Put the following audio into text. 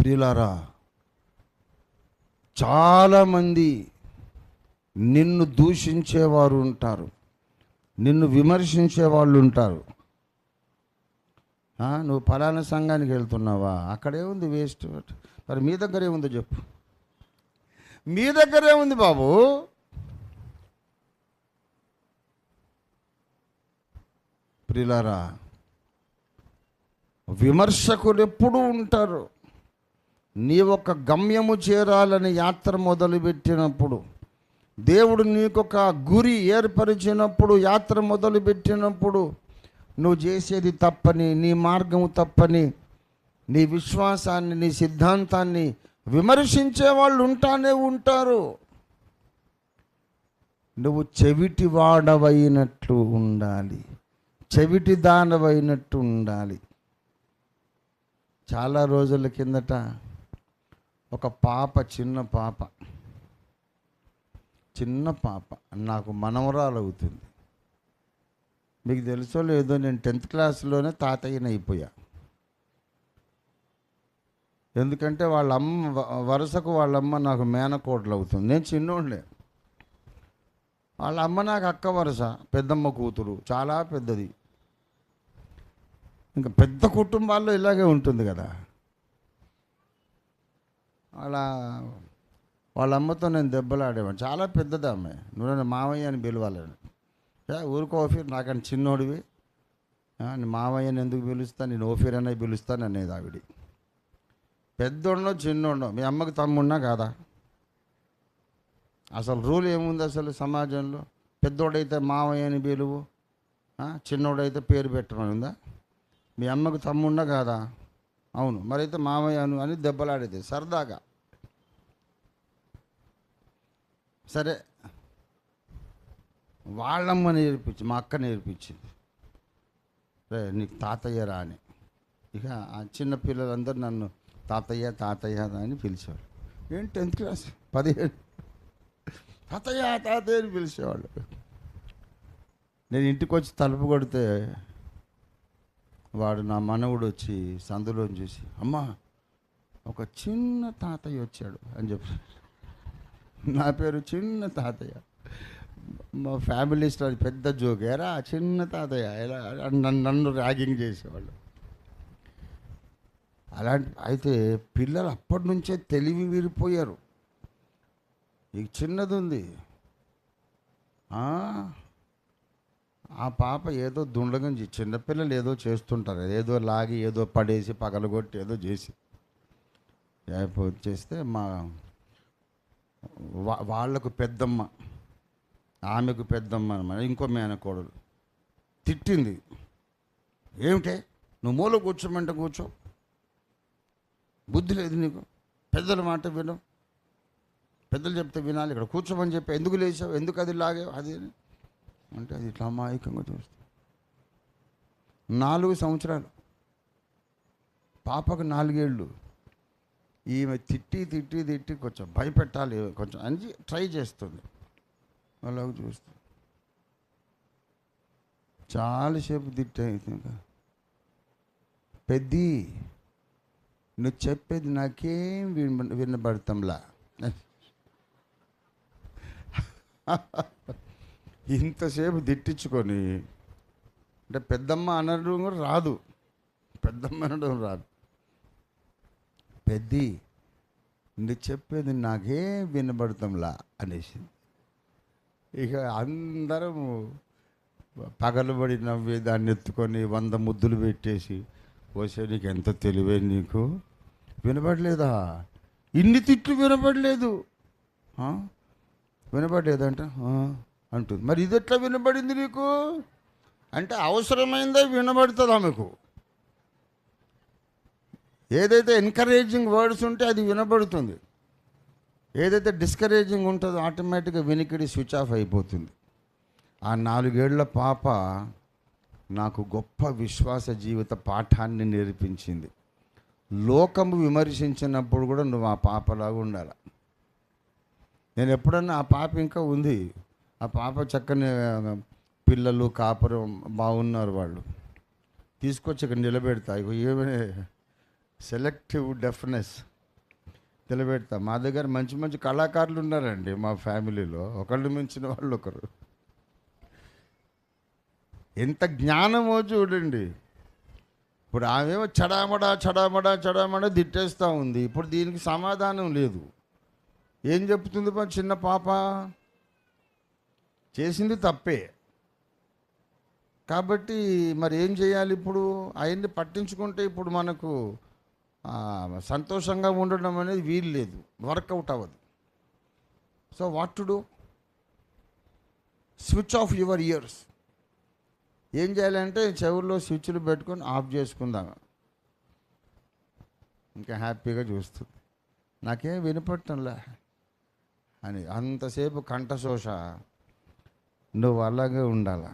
ప్రియులారా చాలామంది నిన్ను దూషించేవారు ఉంటారు నిన్ను విమర్శించే వాళ్ళు ఉంటారు. నువ్వు ఫలానా సంఘానికి వెళ్తున్నావా? అక్కడే ఉంది వేస్ట్. మరి మీ దగ్గర ఏముందో చెప్పు. మీ దగ్గరే ఉంది బాబు. ప్రిలారా విమర్శకులు ఎప్పుడూ ఉంటారు. నీ ఒక గమ్యము చేరాలని యాత్ర మొదలుపెట్టినప్పుడు దేవుడు నీకొక గురి ఏర్పరిచినప్పుడు యాత్ర మొదలుపెట్టినప్పుడు నువ్వు చేసేది తప్పని నీ మార్గం తప్పని నీ విశ్వాసాన్ని నీ సిద్ధాంతాన్ని విమర్శించే వాళ్ళు ఉంటానే ఉంటారు. నువ్వు చెవిటి వాడవైనట్లు ఉండాలి. చెవిటి దానవైనట్టు ఉండాలి. చాలా రోజుల కిందట ఒక పాప చిన్న పాప. చిన్న పాప. నాకు మనవరాలు అవుతుంది మీకు తెలుసో లేదో నేను టెన్త్ క్లాస్లోనే తాతయ్యని అయిపోయా. ఎందుకంటే వాళ్ళ అమ్మ వ- వరుసకు వాళ్ళ అమ్మ నాకు మేనకోడలు అవుతుంది నేను చిన్నోళ్ళే వాళ్ళ అమ్మ నాకు అక్క వరుస పెద్దమ్మ కూతురు చాలా పెద్దది. ఇంకా పెద్ద కుటుంబాల్లో ఇలాగే ఉంటుంది కదా. అలా వాళ్ళ అమ్మతో నేను దెబ్బలాడేవాడిని. చాలా పెద్దది ఆమె నువ్వు నన్ను మావయ్య అని పిలవాలని. ఏ ఊరుకో ఓఫీర్ నాకని చిన్నోడివి. ఆ, మావయ్యని ఎందుకు పిలుస్తాను నేను ఓఫీర్ అనే పిలుస్తాను అనేది ఆవిడ. పెద్దోడో చిన్నోడో మీ అమ్మకి తమ్ముడినా కాదా? అసలు రూల్ ఏముంది అసలు సమాజంలో? పెద్దోడైతే మావయ్య అని పిలువు చిన్నోడైతే పేరు పెట్టమని ఉందా? మీ అమ్మకు తమ్ముడినా కాదా? అవును. మరైతే మామయ్యను అని దెబ్బలాడేది సరదాగా. సరే. వాళ్ళమ్మ నేర్పించి మా అక్క నేర్పించింది. రే నీకు తాతయ్య రా అని. ఇక ఆ చిన్న పిల్లలందరూ నన్ను తాతయ్య తాతయ్య అని పిలిచేవాళ్ళు. ఏంటి టెన్త్ క్లాస్? పదిహేను. తాతయ్య తాతయ్య అని పిలిచేవాళ్ళు. నేను ఇంటికి వచ్చి తలుపు కొడితే వాడు నా మనవుడు వచ్చి సందులో చూసి అమ్మా ఒక చిన్న తాతయ్య వచ్చాడు అని చెప్పి. నా పేరు చిన్న తాతయ్య. మా ఫ్యామిలీ స్టోరీ పెద్ద జోక్. ఎరా చిన్న తాతయ్య ఎలా నన్ను నన్ను ర్యాగింగ్ చేసేవాళ్ళు. అలాంటి అయితే పిల్లలు అప్పటి నుంచే తెలివి విరిపోయారు. ఇక చిన్నది ఉంది. ఆ, పాప ఏదో దుండగం చిన్నపిల్లలు ఏదో చేస్తుంటారు. ఏదో లాగి ఏదో పడేసి పగలగొట్టి ఏదో చేసి. అయిపో- చేస్తే మా వాళ్ళకు వాళ్ళకు పెద్దమ్మ ఆమెకు పెద్దమ్మ అనమాట ఇంకో మేనకోడలు తిట్టింది. ఏమిటే? నువ్వు మూల కూర్చోమంటే కూర్చో. బుద్ధి లేదు నీకు. పెద్దల మాట విను. పెద్దలు చెప్తే వినాలి. ఇక్కడ కూర్చోమని చెప్పి ఎందుకు లేచావు? ఎందుకు అది లాగావు? అది అని. అంటే అది ఇట్లా అమాయకంగా చూస్తా నాలుగు సంవత్సరాలు. పాపకు నాలుగేళ్ళు. ఈమె తిట్టి తిట్టి తిట్టి కొంచెం భయపెట్టాలి కొంచెం అని ట్రై చేస్తుంది. అలాగ చూస్తుంది. చాలాసేపు తిట్టే పెద్ది నువ్వు చెప్పేది నాకేం విన వినబడతాంలా? ఇంతసేపు తిట్టించుకొని అంటే పెద్దమ్మ అనడం కూడా రాదు. పెద్దమ్మ అనడం రాదు. పెద్ది నువ్వు చెప్పేది నాకేం వినబడతాంలా అనేసింది. ఇక అందరం పగలబడి నవ్వి దాన్ని ఎత్తుకొని వంద ముద్దులు పెట్టేసి పోసే నీకు ఎంత తెలివే నీకు? వినపడలేదా ఇన్ని తిట్లు వినపడలేదు ఆ? అంటుంది. మరి ఇది ఎట్లా వినబడింది నీకు? అంటే అవసరమైందే వినబడుతుంది ఆమెకు ఏదైతే ఎన్కరేజింగ్ వర్డ్స్ ఉంటే అది వినబడుతుంది. ఏదైతే డిస్కరేజింగ్ ఉంటుందో ఆటోమేటిక్గా వెనికిడి స్విచ్ ఆఫ్ అయిపోతుంది. ఆ నాలుగేళ్ళ పాప నాకు గొప్ప విశ్వాస జీవిత పాఠాన్ని నేర్పించింది. లోకము విమర్శించినప్పుడు కూడా నువ్వు ఆ పాపలాగా ఉండాలి. నేను ఎప్పుడన్నా ఆ పాప ఇంకా ఉంది. ఆ పాప చక్కని పిల్లలు కాపురం బాగున్నారు వాళ్ళు. తీసుకొచ్చి ఇక్కడ నిలబెడతా. ఇగో ఏమైనా సెలెక్టివ్ డెఫ్నెస్ నిలబెడతా. మా దగ్గర మంచి మంచి కళాకారులు ఉన్నారండి మా ఫ్యామిలీలో. ఒకళ్ళు మించిన వాళ్ళు ఒకరు. ఎంత జ్ఞానమో చూడండి. ఇప్పుడు ఆమెమో చడామడా చడామడా చడామడా తిట్టేస్తూ ఉంది. ఇప్పుడు దీనికి సమాధానం లేదు. ఏం చెప్తుంది మా చిన్న పాప? చేసింది తప్పే. కాబట్టి మరి ఏం చేయాలి ఇప్పుడు? ఆయన్ని పట్టించుకుంటే ఇప్పుడు మనకు సంతోషంగా ఉండడం అనేది వీలు లేదు. వర్కౌట్ అవ్వదు. So what to do? Switch off your ears. ఏం చేయాలంటే చెవుల్లో స్విచ్లు పెట్టుకొని ఆఫ్ చేసుకుందాం. ఇంకా హ్యాపీగా చూస్తుంది నాకేం వినపట్టంలే అని అంతసేపు కంఠశోష. నువ్వు అలాగే ఉండాలా?